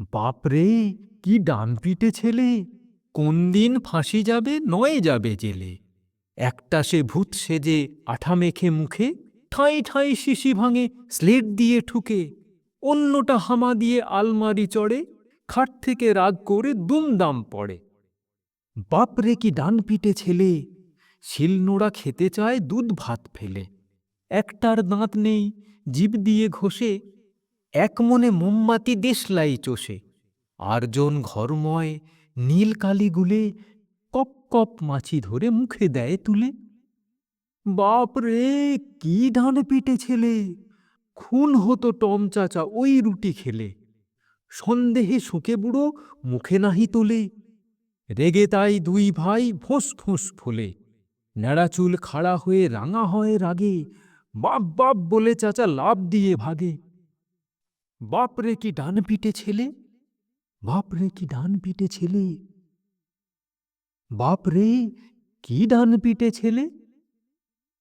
বাপরে, কি ডান পিটে ছেলে। কোন দিন ফাঁসি যাবে, নয় যাবে জেলে। একটা সে ভূত সেজে আঠা মেখে মুখে, ঠাঁই ঠাঁই শিশি ভাঙে, স্লেট দিয়ে ঠুকে। অন্যটা হামা দিয়ে আলমারি চড়ে, খাট থেকে রাগ করে দুমদাম পড়ে। বাপরে, কি ডান পিটে ছেলে শিলনোড়া খেতে চায়, দুধ ভাত ফেলে। একটার দাঁত নেই জিভ দিয়ে ঘষে এক মনে মোমবাতি দেশলাই চষে আরজন ঘরময় নীল কালি গুলে কপ কপ মাছি ধরে মুখে দেয় তুলে। বাপ রে, কি ডান পিটে ছেলে, খুন হতো টম চাচা ওই রুটি খেলে। সন্দেহে শুকে বুড়ো মুখে নাহি তোলে, রেগে তাই দুই ভাই ফোঁস ফোঁস ফোলে। ন্যাড়া চুল খাড়া হয়ে রাঙা হয় রাগে, বাপ বাপ বলে চাচা লাভ দিয়ে ভাগে। বাপরে কি ডান পিটে ছেলে? বাপরে কি ডান পিটে ছেলে? বাপরে কি ডান পিটে ছেলে?